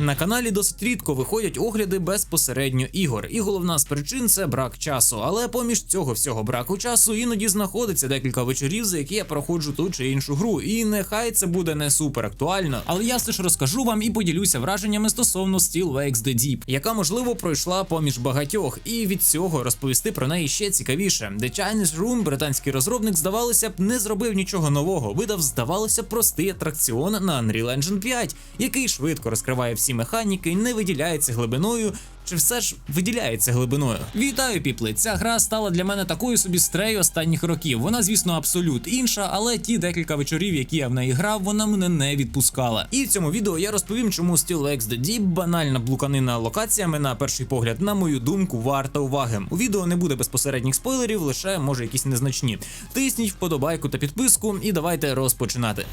На каналі досить рідко виходять огляди безпосередньо ігор, і головна з причин це брак часу. Але поміж цього всього браку часу іноді знаходиться декілька вечорів, за які я проходжу ту чи іншу гру. І нехай це буде не супер актуально, але я все ж розкажу вам і поділюся враженнями стосовно Steel Wakes The Deep, яка можливо пройшла поміж багатьох, і від цього розповісти про неї ще цікавіше. The Chinese Room, британський розробник, здавалося б, не зробив нічого нового. Видав, здавалося, простий атракціон на Unreal Engine 5, який швидко розкриває всі механіки, не виділяється глибиною. Чи все ж виділяється глибиною? Вітаю, піпли! Ця гра стала для мене такою собі стрею останніх років. Вона, звісно, абсолют інша, але ті декілька вечорів, які я в неї грав, вона мене не відпускала. І в цьому відео я розповім, чому Steel X The Deep, банальна блуканина локаціями, на перший погляд, на мою думку, варта уваги. У відео не буде безпосередніх спойлерів, лише може якісь незначні. Тисніть вподобайку та підписку, і давайте розпочинати.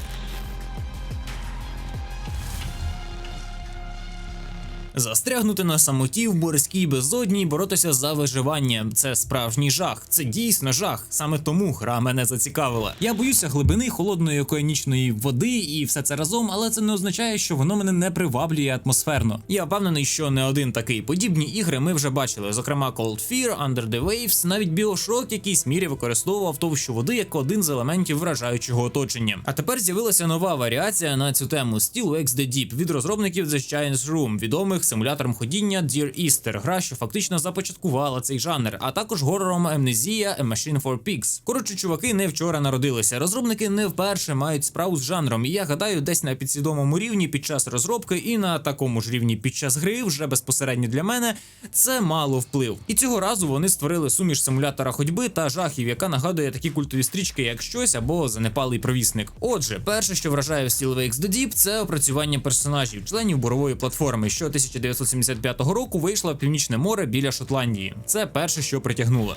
Застрягнути на самоті в борській безодні, боротися за виживання. Це справжній жах. Це дійсно жах. Саме тому гра мене зацікавила. Я боюся глибини холодної океанічної води і все це разом, але це не означає, що воно мене не приваблює атмосферно. Я впевнений, що не один такий. Подібні ігри ми вже бачили. Зокрема, Cold Fear, Under the Waves, навіть Bioshock в якійсь мірі використовував товщу води як один з елементів вражаючого оточення. А тепер з'явилася нова варіація на цю тему Steel Wakes The Deep від розробників The Chinese Room, відомих симулятором ходіння Dear Easter, гра, що фактично започаткувала цей жанр, а також горором Amnesia A Machine for Pigs. Коротше, чуваки не вчора народилися. Розробники не вперше мають справу з жанром, і я гадаю, десь на підсвідомому рівні під час розробки і на такому ж рівні під час гри, вже безпосередньо для мене, це мало вплив. І цього разу вони створили суміш симулятора ходьби та жахів, яка нагадує такі культові стрічки, як щось або занепалий провісник. Отже, перше, що вражає в Steel Wakes The Deep, це опрацювання персонажів, членів бурової платформи, що 1975 року вийшла в північне море біля Шотландії. Це перше, що притягнуло.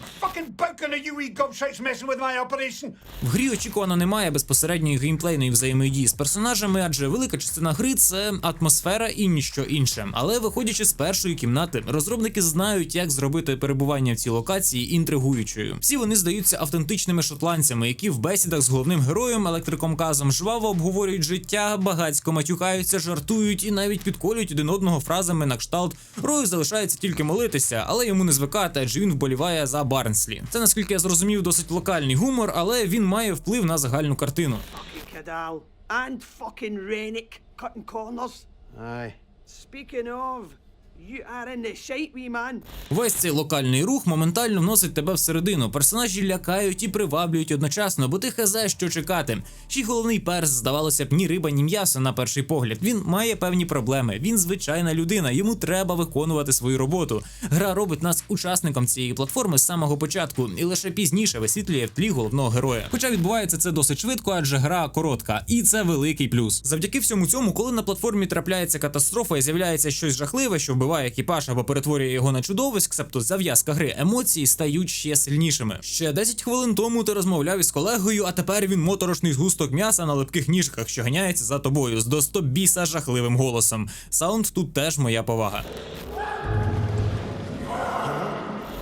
В грі очікувано немає безпосередньої геймплейної взаємодії з персонажами, адже велика частина гри це атмосфера і ніщо інше. Але виходячи з першої кімнати, розробники знають, як зробити перебування в цій локації інтригуючою. Всі вони здаються автентичними шотландцями, які в бесідах з головним героєм електриком Казом жваво обговорюють життя, багацько матюкаються, жартують і навіть підколюють один одного фразами на кшталт Рою залишається тільки молитися, але йому не звикати, адже він вболіває за Барнслі. Це наскільки я зрозумів, досить локальний гумор, але він має вплив на загальну картину. And fucking Rennick cutting corners. Aye. Speaking of, Весь цей локальний рух моментально вносить тебе всередину. Персонажі лякають і приваблюють одночасно, бо ти хазе, що чекати. Ще головний перс, здавалося б, ні риба, ні м'ясо на перший погляд. Він має певні проблеми. Він звичайна людина, йому треба виконувати свою роботу. Гра робить нас учасником цієї платформи з самого початку, і лише пізніше висвітлює в тлі головного героя. Хоча відбувається це досить швидко, адже гра коротка, і це великий плюс. Завдяки всьому цьому, коли на платформі трапляється катастрофа і з'являється щось жахливе, що вбиває екіпаж або перетворює його на чудовиськ, себто зав'язка гри, емоції стають ще сильнішими. Ще 10 хвилин тому ти розмовляв із колегою, а тепер він моторошний згусток м'яса на липких ніжках, що ганяється за тобою з до 100 біса жахливим голосом. Саунд тут теж моя повага.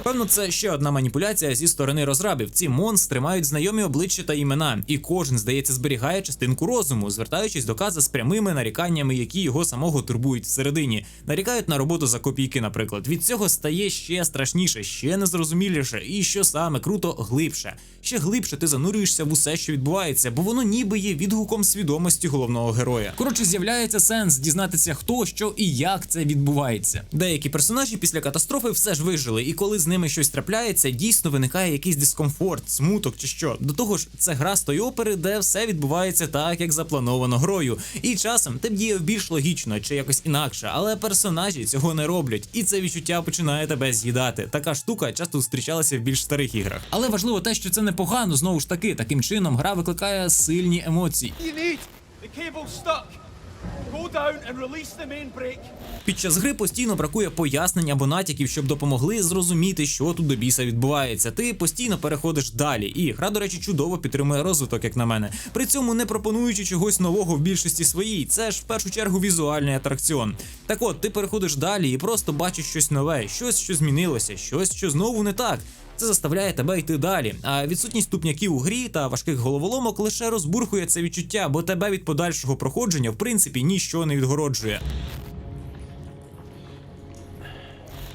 Певно, це ще одна маніпуляція зі сторони розрабів. Ці монстри мають знайомі обличчя та імена, і кожен, здається, зберігає частинку розуму, звертаючись до каза з прямими наріканнями, які його самого турбують всередині. Нарікають на роботу за копійки, наприклад. Від цього стає ще страшніше, ще незрозуміліше, і що саме круто, глибше. Ще глибше ти занурюєшся в усе, що відбувається, бо воно ніби є відгуком свідомості головного героя. Коротше, з'являється сенс дізнатися, хто, що і як це відбувається. Деякі персонажі після катастрофи все ж вижили, і коли з ними щось трапляється, дійсно виникає якийсь дискомфорт, смуток чи що. До того ж, це гра з тої опери, де все відбувається так, як заплановано грою. І часом ти б діяв більш логічно чи якось інакше, але персонажі цього не роблять, і це відчуття починає тебе з'їдати. Така штука часто зустрічалася в більш старих іграх. Але важливо те, що це непогано, знову ж таки, таким чином гра викликає сильні емоції. You need the cable's stuck. Під час гри постійно бракує пояснень або натяків, щоб допомогли зрозуміти, що тут до біса відбувається. Ти постійно переходиш далі, і гра, до речі, чудово підтримує розвиток, як на мене. При цьому не пропонуючи чогось нового в більшості своїй. Це ж в першу чергу візуальний атракціон. Так от, ти переходиш далі і просто бачиш щось нове, щось, що змінилося, щось, що знову не так. Це заставляє тебе йти далі. А відсутність тупняків у грі та важких головоломок лише розбурхує це відчуття, бо тебе від подальшого проходження в принципі ніщо не відгороджує.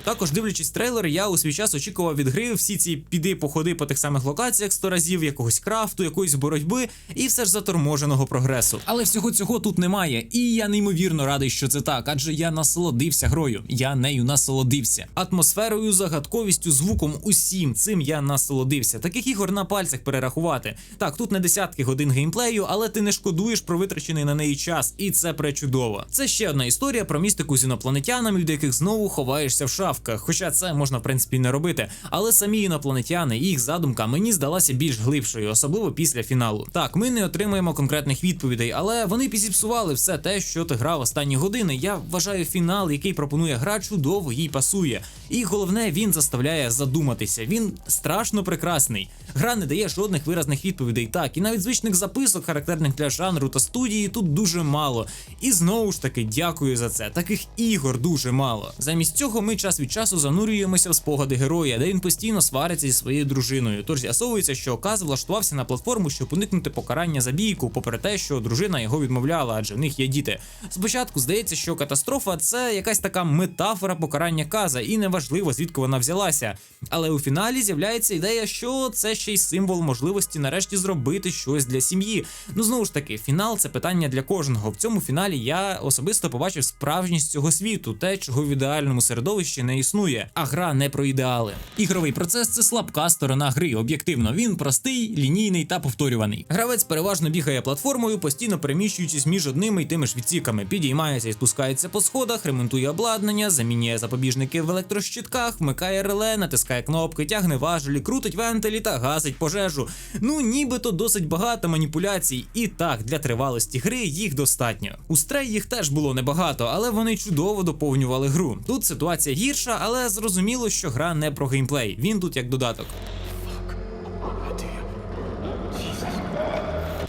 Також дивлячись трейлер, я у свій час очікував від гри всі ці піди походи по тих самих локаціях сто разів, якогось крафту, якоїсь боротьби і все ж заторможеного прогресу. Але всього цього тут немає, і я неймовірно радий, що це так, адже я насолодився грою. Я нею насолодився. Атмосферою, загадковістю, звуком, усім цим я насолодився. Таких ігор на пальцях перерахувати. Так, тут не десятки годин геймплею, але ти не шкодуєш про витрачений на неї час, і це пречудово. Це ще одна історія про містику з інопланетянами, від яких знову ховаєшся в шафках. Хоча це можна в принципі не робити. Але самі інопланетяни і їх задумка мені здалася більш глибшою, особливо після фіналу. Так, ми не отримуємо конкретних відповідей, але вони підзіпсували все те, що ти грав останні години. Я вважаю фінал, який пропонує гра, чудово їй пасує. І головне, він заставляє задуматися. Він страшно прекрасний. Гра не дає жодних виразних відповідей. Так, і навіть звичних записок, характерних для жанру та студії, тут дуже мало. І знову ж таки, дякую за це. Таких ігор дуже мало. Замість цього ми час від часу занурюємося в спогади героя, де він постійно свариться зі своєю дружиною. Тож з'ясовується, що Каз влаштувався на платформу, щоб уникнути покарання за бійку, попри те, що дружина його відмовляла, адже в них є діти. Спочатку здається, що катастрофа це якась така метафора покарання Каза, і неважливо звідки вона взялася. Але у фіналі з'являється ідея, що це ще й символ можливості нарешті зробити щось для сім'ї. Ну знову ж таки, фінал це питання для кожного. В цьому фіналі я особисто побачив справжність цього світу, те, чого в ідеальному середовищі не існує. А гра не про ідеали. Ігровий процес це слабка сторона гри. Об'єктивно, він простий, лінійний та повторюваний. Гравець переважно бігає платформою, постійно переміщуючись між одними й тими ж відсіками, підіймається і спускається по сходах, ремонтує обладнання, замінює запобіжники в електрощитках, вмикає реле, натискає кнопки, тягне важелі, крутить вентилі та гасить пожежу. Ну нібито досить багато маніпуляцій, і так для тривалості гри їх достатньо. У стрей їх теж було небагато, але вони чудово доповнювали гру. Тут ситуація гірша, але зрозуміло, що гра не про геймплей. Він тут як додаток.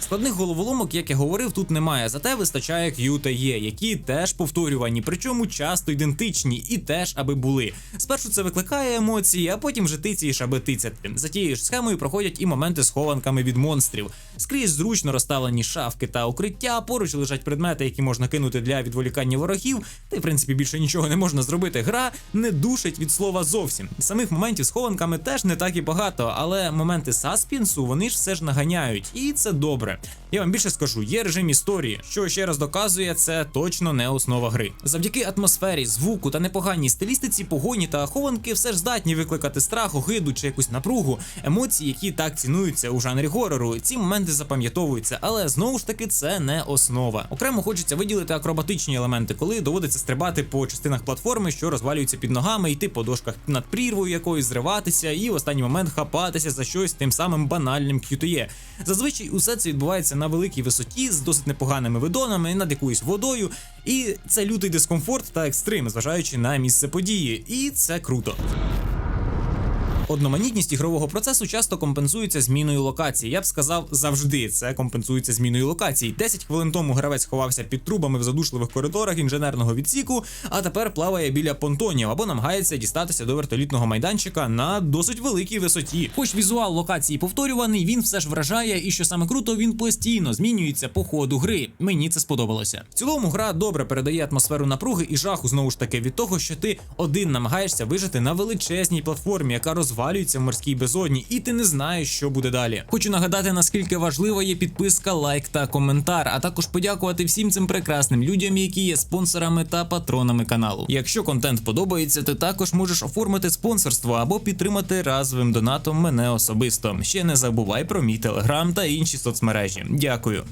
Складних головоломок, як я говорив, тут немає, зате вистачає Q та Є, які теж повторювані, причому часто ідентичні і теж аби були. Спершу це викликає емоції, а потім вже тицяєш, аби тицяти. За тією ж схемою проходять і моменти з хованками від монстрів. Скрізь зручно розставлені шафки та укриття, поруч лежать предмети, які можна кинути для відволікання ворогів, та й в принципі більше нічого не можна зробити. Гра не душить від слова зовсім. Самих моментів з хованками теж не так і багато, але моменти саспінсу вони ж все ж наганяють, і це добре. Я вам більше скажу, є режим історії, що ще раз доказує, це точно не основа гри. Завдяки атмосфері, звуку та непоганій стилістиці, погоні та хованки все ж здатні викликати страх, огиду чи якусь напругу, емоції, які так цінуються у жанрі горору. Ці моменти запам'ятовуються, але знову ж таки це не основа. Окремо хочеться виділити акробатичні елементи, коли доводиться стрибати по частинах платформи, що розвалюються під ногами, йти по дошках над прірвою якоюсь, зриватися, і в останній момент хапатися за щось тим самим банальним QTE. Зазвичай усе це відбувається на великій висоті з досить непоганими видонами над якоюсь водою, і це лютий дискомфорт та екстрим, зважаючи на місце події, і це круто. Одноманітність ігрового процесу часто компенсується зміною локації. Я б сказав, завжди це компенсується зміною локацій. 10 хвилин тому гравець ховався під трубами в задушливих коридорах інженерного відсіку, а тепер плаває біля понтонів або намагається дістатися до вертолітного майданчика на досить великій висоті. Хоч візуал локації повторюваний, він все ж вражає, і що саме круто, він постійно змінюється по ходу гри. Мені це сподобалося. В цілому гра добре передає атмосферу напруги і жаху знову ж таки від того, що ти один намагаєшся вижити на величезній платформі, яка розвалюється в морській безодні, і ти не знаєш, що буде далі. Хочу нагадати, наскільки важлива є підписка, лайк та коментар, а також подякувати всім цим прекрасним людям, які є спонсорами та патронами каналу. Якщо контент подобається, ти також можеш оформити спонсорство або підтримати разовим донатом мене особисто. Ще не забувай про мій телеграм та інші соцмережі. Дякую.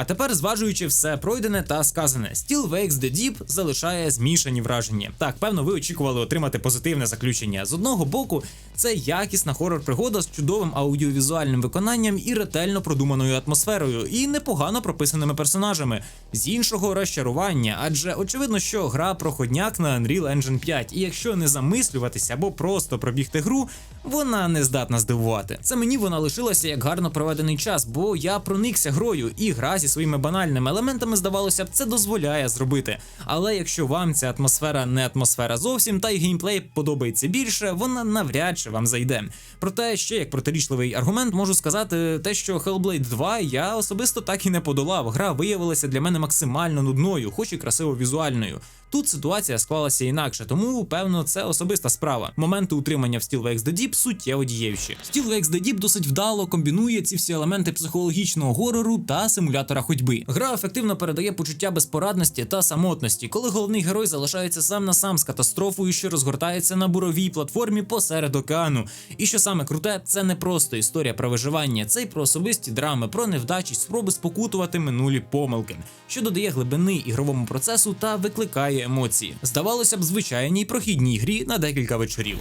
А тепер, зважуючи все пройдене та сказане, Still Wakes the Deep залишає змішані враження. Так, певно, ви очікували отримати позитивне заключення. З одного боку, це якісна хорор-пригода з чудовим аудіовізуальним виконанням і ретельно продуманою атмосферою, і непогано прописаними персонажами. З іншого розчарування, адже очевидно, що гра проходняк на Unreal Engine 5, і якщо не замислюватися або просто пробігти гру, вона не здатна здивувати. Це мені вона лишилася як гарно проведений час, бо я проникся грою, і гра зі своїми банальними елементами, здавалося б, це дозволяє зробити. Але якщо вам ця атмосфера не атмосфера зовсім, та й геймплей подобається більше, вона навряд чи вам зайде. Проте ще як протирічливий аргумент можу сказати те, що Hellblade 2 я особисто так і не подолав. Гра виявилася для мене максимально нудною, хоч і красиво візуальною. Тут ситуація склалася інакше, тому певно це особиста справа. Моменти утримання в Steel Wakes The Deep суттєво дієвші. Steel Wakes The Deep досить вдало комбінує ці всі елементи психологічного горору та симулятора ходьби. Гра ефективно передає почуття безпорадності та самотності, коли головний герой залишається сам на сам з катастрофою, що розгортається на буровій платформі посеред океану. І що саме круте, це не просто історія про виживання, це й про особисті драми, про невдачі, спроби спокутувати минулі помилки, що додає глибини ігровому процесу та викликає емоції. Здавалося б, звичайній прохідній грі на декілька вечорів.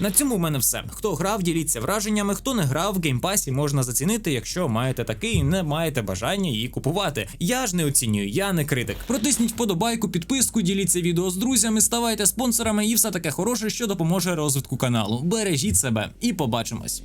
На цьому в мене все. Хто грав, діліться враженнями. Хто не грав, в геймпасі можна зацінити, якщо маєте такий і не маєте бажання її купувати. Я ж не оцінюю, я не критик. Протисніть вподобайку, підписку, діліться відео з друзями, ставайте спонсорами і все таке хороше, що допоможе розвитку каналу. Бережіть себе і побачимось.